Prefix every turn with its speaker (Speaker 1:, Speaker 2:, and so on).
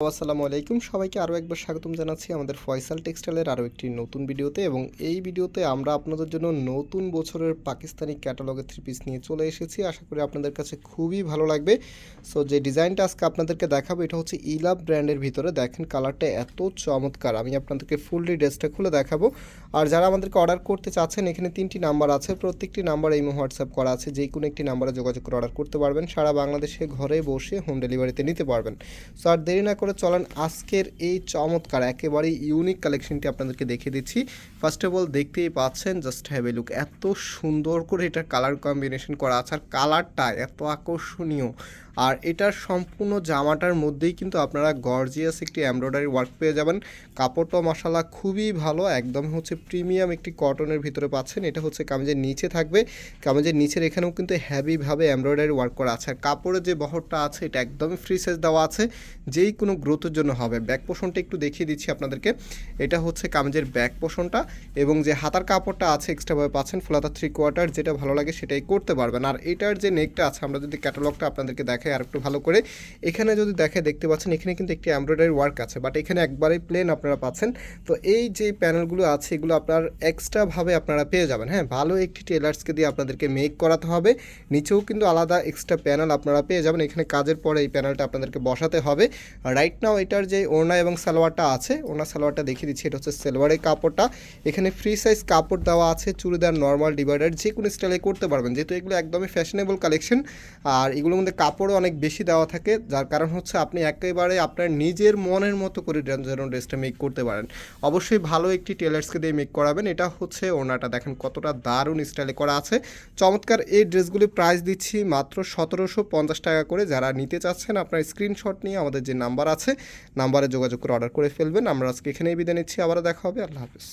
Speaker 1: আসসালামু আলাইকুম। সবাইকে আরও একবার স্বাগতম জানাচ্ছি আমাদের ফয়সাল টেক্সটাইলের আরও একটি নতুন ভিডিওতে এবং এই ভিডিওতে আমরা আপনাদের জন্য নতুন বছরের পাকিস্তানি ক্যাটালগের থ্রি পিস নিয়ে চলে এসেছি। আশা করি আপনাদের কাছে খুবই ভালো লাগবে। সো যে ডিজাইনটা আজকে আপনাদেরকে দেখাবো, এটা হচ্ছে ইলাভ ব্র্যান্ডের ভিতরে। দেখেন, কালারটা এত চমৎকার। আমি আপনাদেরকে ফুললি ড্রেসটা খুলে দেখাবো। আর যারা আমাদেরকে অর্ডার করতে চাচ্ছেন, এখানে তিনটি নাম্বার আছে। প্রত্যেকটি নাম্বার এই হোয়াটসঅ্যাপ করা আছে। যে কোনো একটি নাম্বারে যোগাযোগ করে অর্ডার করতে পারবেন। সারা বাংলাদেশে ঘরে বসে হোম ডেলিভারিতে নিতে পারবেন। সো আর দেরি না চলেন আজকের এই চমৎকার, একেবারেই ইউনিক কালেকশনটি আপনাদেরকে দেখে দিচ্ছি। ফার্স্ট অফ অল দেখতেই পাচ্ছেন জাস্ট হ্যাভ এ লুক এত সুন্দর করে এটা কালার কম্বিনেশন করা আছে, আর কালারটা এত আকর্ষণীয়। আর এটার সম্পূর্ণ জামাটার মধ্যেই কিন্তু আপনারা গর্জিয়াস একটি এমব্রয়ডারি ওয়ার্ক পেয়ে যাবেন। কাপড়টা মশালা খুবই ভালো, একদম হচ্ছে প্রিমিয়াম একটি কটনের ভিতরে পাচ্ছেন। এটা হচ্ছে কামিজের নিচে থাকবে। কামিজের নিচের এখানেও কিন্তু হ্যাভিভাবে এমব্রয়ডারি ওয়ার্ক করা আছে। আর কাপড়ের যে বহরটা আছে, এটা একদমই ফ্রি সাইজ দেওয়া আছে। যেই কোনো গ্রোথের জন্য হবে। ব্যাক পোষণটা একটু দেখিয়ে দিচ্ছি আপনাদেরকে। এটা হচ্ছে কামিজের ব্যাক পোষণটা এবং যে হাতার কাপড়টা আছে এক্সট্রাভাবে পাচ্ছেন ফুলাতা থ্রি কোয়ার্টার যেটা ভালো লাগে সেটাই করতে পারবেন। আর এটার যে নেকটা আছে, আমরা যদি ক্যাটালগটা আপনাদেরকে দেখাই আর একটু ভালো করে। এখানে যদি দেখে, দেখতে পাচ্ছেন, এখানে কিন্তু একটি এমব্রয়ডারি ওয়ার্ক আছে বাট এখানে একবারেই প্লেন আপনারা পাচ্ছেন। তো এই যে প্যানেলগুলো আছে, এগুলো আপনার এক্সট্রাভাবে আপনারা পেয়ে যাবেন। হ্যাঁ ভালো একটি টেলার্সকে দিয়ে আপনাদেরকে মেক করাতে হবে। নিচেও কিন্তু আলাদা এক্সট্রা প্যানেল আপনারা পেয়ে যাবেন। এখানে কাজের পরে এই প্যানেলটা আপনাদেরকে বসাতে হবে। রাইট নাও এটার যে ওড়না এবং সালোয়ারটা আছে, ওড়না সালোয়ারটা দেখিয়ে দিচ্ছি। এটা হচ্ছে সালোয়ারের কাপড়টা। এখানে ফ্রি সাইজ কাপড় দেওয়া আছে, চুড়িদার নর্মাল ডিভাইডার যে কোনো স্টাইলে করতে পারবেন। যেহেতু এগুলো একদমই ফ্যাশনেবল কালেকশন আর এগুলোর মধ্যে কাপড়ও অনেক বেশি দেওয়া থাকে, যার কারণ হচ্ছে আপনি একেবারে আপনার নিজের মনের মতো করে যেন ড্রেসটা মেক করতে পারেন। অবশ্যই ভালো একটি টেলার্সকে দিয়ে মেক করাবেন, এটা হচ্ছে ওনাটা। দেখেন কতটা দারুণ স্টাইলে করা আছে। চমৎকার এই ড্রেসগুলি প্রাইস দিচ্ছি মাত্র সতেরোশো পঞ্চাশ টাকা করে। যারা নিতে চাচ্ছেন আপনার স্ক্রিনশট নিয়ে আমাদের যে নাম্বার আছে নাম্বারে যোগাযোগ করে অর্ডার করে ফেলবেন। আমরা আজকে এখানেই বিদায় নিচ্ছি, আবারও দেখা হবে। আল্লাহ হাফিজ।